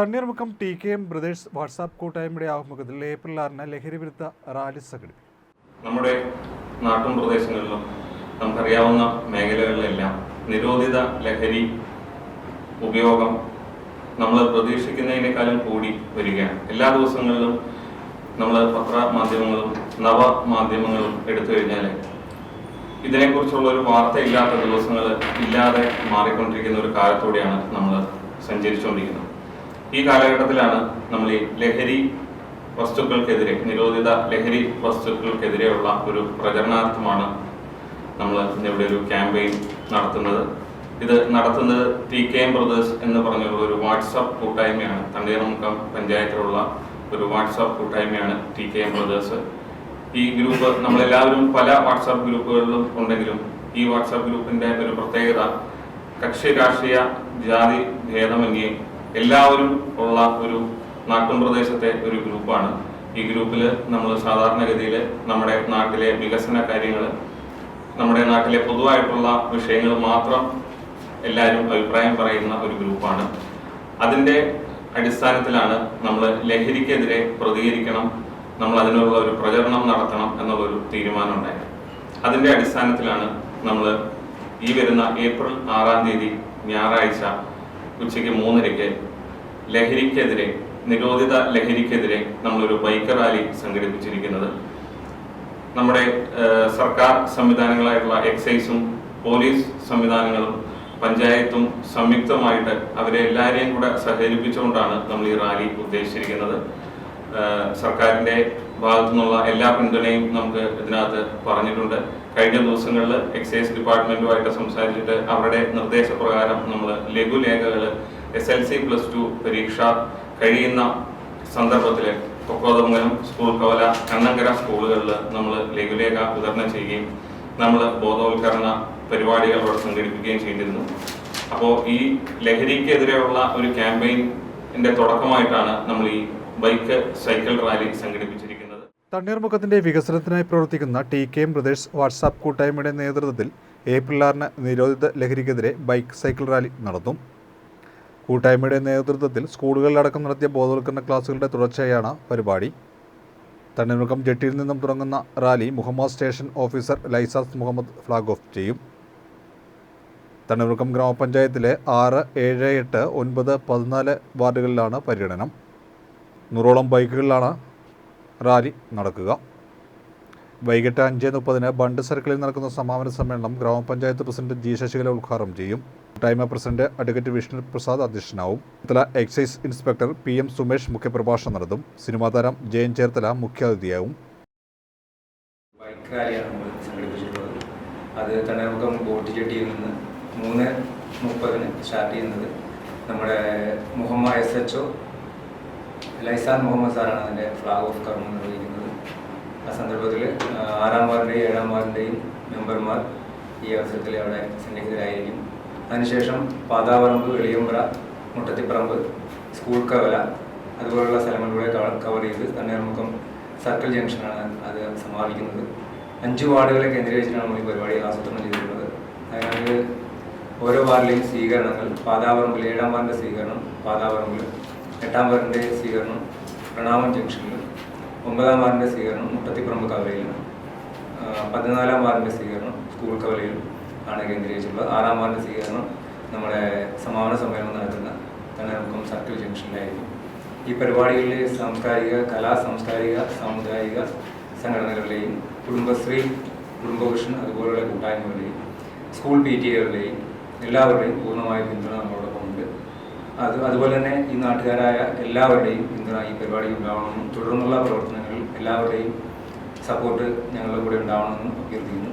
Thanneermukkom T K M brothers WhatsApp കൂട്ടായ്മയുടെ ആഭിമുഖ്യത്തിൽ April ആറിന് ലഹരി വിരുദ്ധ റാലി സംഘടിപ്പിക്കും. നമ്മുടെ നാട്ടും പ്രദേശങ്ങളിലും നമുക്കറിയാവുന്ന മേഖലകളിലെല്ലാം നിരോധിത ലഹരി ഉപയോഗം നമ്മൾ പ്രതീക്ഷിക്കുന്നതിനേക്കാളും കൂടി വരികയാണ്. എല്ലാ ദിവസങ്ങളിലും നമ്മൾ പത്ര മാധ്യമങ്ങളും നവ മാധ്യമങ്ങളും എടുത്തു കഴിഞ്ഞാൽ ഇതിനെക്കുറിച്ചുള്ള ഒരു വാർത്ത ഇല്ലാത്ത ദിവസങ്ങൾ ഇല്ലാതെ മാറിക്കൊണ്ടിരിക്കുന്ന ഒരു കാലത്തൂടെയാണ് നമ്മൾ സഞ്ചരിച്ചുകൊണ്ടിരിക്കുന്നത്. ഈ കാലഘട്ടത്തിലാണ് നമ്മൾ ഈ ലഹരി വസ്തുക്കൾക്കെതിരെ നിരോധിത ലഹരി വസ്തുക്കൾക്കെതിരെയുള്ള ഒരു പ്രചരണാർത്ഥമാണ് നമ്മൾ ഇവിടെ ഒരു ക്യാമ്പയിൻ നടത്തുന്നത്. ഇത് നടത്തുന്നത് ടി കെ എം ബ്രദേഴ്സ് എന്ന് പറഞ്ഞുള്ള ഒരു വാട്സാപ്പ് കൂട്ടായ്മയാണ്. തണ്ണീർമുക്കം പഞ്ചായത്തിലുള്ള ഒരു വാട്സാപ്പ് കൂട്ടായ്മയാണ് ടി കെ എം ബ്രദേഴ്സ് ഈ ഗ്രൂപ്പ് നമ്മളെല്ലാവരും പല വാട്സാപ്പ് ഗ്രൂപ്പുകളിലും ഉണ്ടെങ്കിലും ഈ വാട്സാപ്പ് ഗ്രൂപ്പിന്റെ ഒരു പ്രത്യേകത കക്ഷി രാഷ്ട്രീയ ജാതി ഭേദമന്യേ എല്ലാവരും ഉള്ള ഒരു നാട്ടും പ്രദേശത്തെ ഒരു ഗ്രൂപ്പാണ്. ഈ ഗ്രൂപ്പിൽ നമ്മൾ സാധാരണഗതിയിൽ നമ്മുടെ നാട്ടിലെ വികസന കാര്യങ്ങൾ നമ്മുടെ നാട്ടിലെ പൊതുവായിട്ടുള്ള വിഷയങ്ങൾ മാത്രം എല്ലാവരും അഭിപ്രായം പറയുന്ന ഒരു ഗ്രൂപ്പാണ്. അതിന്റെ അടിസ്ഥാനത്തിലാണ് നമ്മൾ ലഹരിക്കെതിരെ പ്രതികരിക്കണം നമ്മൾ അതിനുള്ള ഒരു പ്രചരണം നടത്തണം എന്നുള്ളൊരു തീരുമാനം ഉണ്ടായത് അതിന്റെ അടിസ്ഥാനത്തിലാണ് നമ്മൾ ഈ വരുന്ന ഏപ്രിൽ ആറാം തീയതി ഞായറാഴ്ച ഉച്ചയ്ക്ക് മൂന്നരയ്ക്ക് ലഹരിക്കെതിരെ നിരോധിത ലഹരിക്കെതിരെ നമ്മളൊരു ബൈക്ക് റാലി സംഘടിപ്പിച്ചിരിക്കുന്നത്. നമ്മുടെ സർക്കാർ സംവിധാനങ്ങളായിട്ടുള്ള എക്സൈസും പോലീസ് സംവിധാനങ്ങളും പഞ്ചായത്തും സംയുക്തമായിട്ട് അവരെ എല്ലാവരെയും കൂടെ സഹകരിപ്പിച്ചുകൊണ്ടാണ് നമ്മൾ ഈ റാലി ഉദ്ദേശിച്ചിരിക്കുന്നത്. സർക്കാരിന്റെ ഭാഗത്തു നിന്നുള്ള എല്ലാ പിന്തുണയും നമുക്ക് ഇതിനകത്ത് പറഞ്ഞിട്ടുണ്ട്. കഴിഞ്ഞ ദിവസങ്ങളിൽ എക്സൈസ് ഡിപ്പാർട്ട്മെന്റുമായിട്ട് സംസാരിച്ചിട്ട് അവരുടെ നിർദ്ദേശപ്രകാരം നമ്മൾ ലഘുലേഖകൾ S L C plus two പരീക്ഷ കഴിയുന്ന സന്ദർഭത്തിൽ കൊക്കോതമംഗലം സ്കൂൾ കവല കണ്ണങ്കര സ്കൂളുകളിൽ നമ്മൾ ലഘുലേഖ വിതരണം ചെയ്യുകയും നമ്മൾ ബോധവൽക്കരണ പരിപാടികൾ അവിടെ സംഘടിപ്പിക്കുകയും ചെയ്തിരുന്നു. അപ്പോൾ ഈ ലഹരിക്കെതിരെയുള്ള ഒരു ക്യാമ്പയിന്റെ തുടക്കമായിട്ടാണ് നമ്മൾ ഈ ബൈക്ക് സൈക്കിൾ റാലി സംഘടിപ്പിച്ചിരിക്കുന്നത്. തണ്ണീർമുഖത്തിന്റെ വികസനത്തിനായി പ്രവർത്തിക്കുന്ന T K M brothers WhatsApp കൂട്ടായ്മയുടെ നേതൃത്വത്തിൽ ഏപ്രിൽ ആറിന് നിരോധിത ലഹരിക്കെതിരെ ബൈക്ക് സൈക്കിൾ റാലി നടത്തും കൂട്ടായ്മയുടെ നേതൃത്വത്തിൽ സ്കൂളുകളിലടക്കം നടത്തിയ ബോധവൽക്കരണ ക്ലാസുകളുടെ തുടർച്ചയാണ് പരിപാടി. തണ്ണീർമുഖം ജെട്ടിയിൽ നിന്നും തുടങ്ങുന്ന rally Muhammad station officer ലൈസാസ് Muhammad flag off ചെയ്യും. തണ്ണീർമുഖം ഗ്രാമപഞ്ചായത്തിലെ ആറ് ഏഴ് എട്ട് ഒൻപത് പതിനാല് വാർഡുകളിലാണ് പര്യടനം. നൂറോളം ബൈക്കുകളിലാണ് റാലി നടക്കുക. വൈകിട്ട് അഞ്ച് മുപ്പതിന് ബണ്ട് സർക്കിളിൽ നടക്കുന്ന സമാപന സമ്മേളനം ഗ്രാമപഞ്ചായത്ത് പ്രസിഡന്റ് ജി ശശികല ഉദ്ഘാടനം ചെയ്യും. കൂട്ടായ്മ president advocate Vishnu Prasad അധ്യക്ഷനാവും. Cherthala excise inspector P M Sumesh മുഖ്യപ്രഭാഷണം നടത്തും. സിനിമാ താരം ജയൻ ചേർത്തല മുഖ്യാതിഥിയാവും. അത് തണ്ണീർമുഖം ബോട്ട് ജെട്ടിയിൽ നിന്ന് മൂന്ന് മുപ്പതിന് സ്റ്റാർട്ട് ചെയ്യുന്നത് നമ്മുടെ Muhammad S H O ലൈസാൻ Muhammad സാറാണ് അതിന്റെ ഫ്ലാഗ് ഓഫ് കർമ്മം നിർവഹിക്കുന്നത്. ആ സന്ദർഭത്തിൽ ആറാം വാർഡിന്റെയും ഏഴാം വാർഡിന്റെയും മെമ്പർമാർ ഈ അവസരത്തിൽ അവിടെ സന്നിഹിതരായിരിക്കും. അതിനുശേഷം പാതാവറമ്പ് വെളിയമ്പ്ര മുട്ടത്തിപ്പറമ്പ് സ്കൂൾ കവല അതുപോലുള്ള സ്ഥലങ്ങളിലൂടെ കവർ ചെയ്ത് തണ്ണീർമുഖം സർക്കിൾ ജംഗ്ഷനാണ് അത് സമാപിക്കുന്നത്. അഞ്ച് വാർഡുകളെ കേന്ദ്രീകരിച്ചാണ് നമ്മൾ ഈ പരിപാടി ആസൂത്രണം ചെയ്തിട്ടുള്ളത്. അതിനകത്ത് ഓരോ വാർഡിലെയും സ്വീകരണങ്ങൾ പാതാവറമ്പിൽ ഏഴാം വാർഡിന്റെ സ്വീകരണം പാതാവറമ്പിൽ എട്ടാം വാർഡിന്റെ സ്വീകരണം പ്രണാമം ജംഗ്ഷനിൽ ഒമ്പതാം വാർഡിന്റെ സ്വീകരണം മുട്ടത്തിപ്പറമ്പ് കവലയിലും പതിനാലാം വാർഡിന്റെ സ്വീകരണം സ്കൂൾ കവലയിലും ആണ് കേന്ദ്രീകരിച്ചിട്ടുള്ളത്. ആറാം വാർഡിന്റെ സ്വീകരണം നമ്മുടെ സമാപന സമ്മേളനം നടക്കുന്ന തണ്ണമുഖം സർക്കിൾ ജംഗ്ഷനിലായിരിക്കും. ഈ പരിപാടികളിൽ സാംസ്കാരിക കലാ സാംസ്കാരിക സാമുദായിക സംഘടനകളുടെയും കുടുംബശ്രീ കുടുംബഭൂഷൺ അതുപോലുള്ള കൂട്ടായ്മകളുടെയും സ്കൂൾ പി ടി എകളുടെയും എല്ലാവരുടെയും പൂർണമായ പിന്തുണ അത് അതുപോലെ തന്നെ ഈ നാട്ടുകാരായ എല്ലാവരുടെയും പിന്തുണ ഈ പരിപാടി ഉണ്ടാവണമെന്നും തുടർന്നുള്ള പ്രവർത്തനങ്ങളിൽ എല്ലാവരുടെയും സപ്പോർട്ട് ഞങ്ങളുടെ കൂടെ ഉണ്ടാവണമെന്നും അഭ്യർത്ഥിക്കുന്നു.